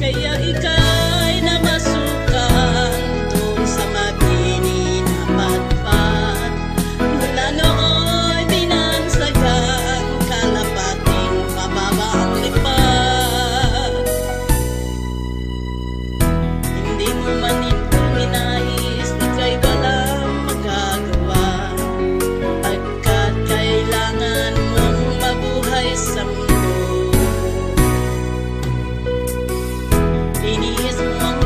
Kaya ika'y namasahe. City is long.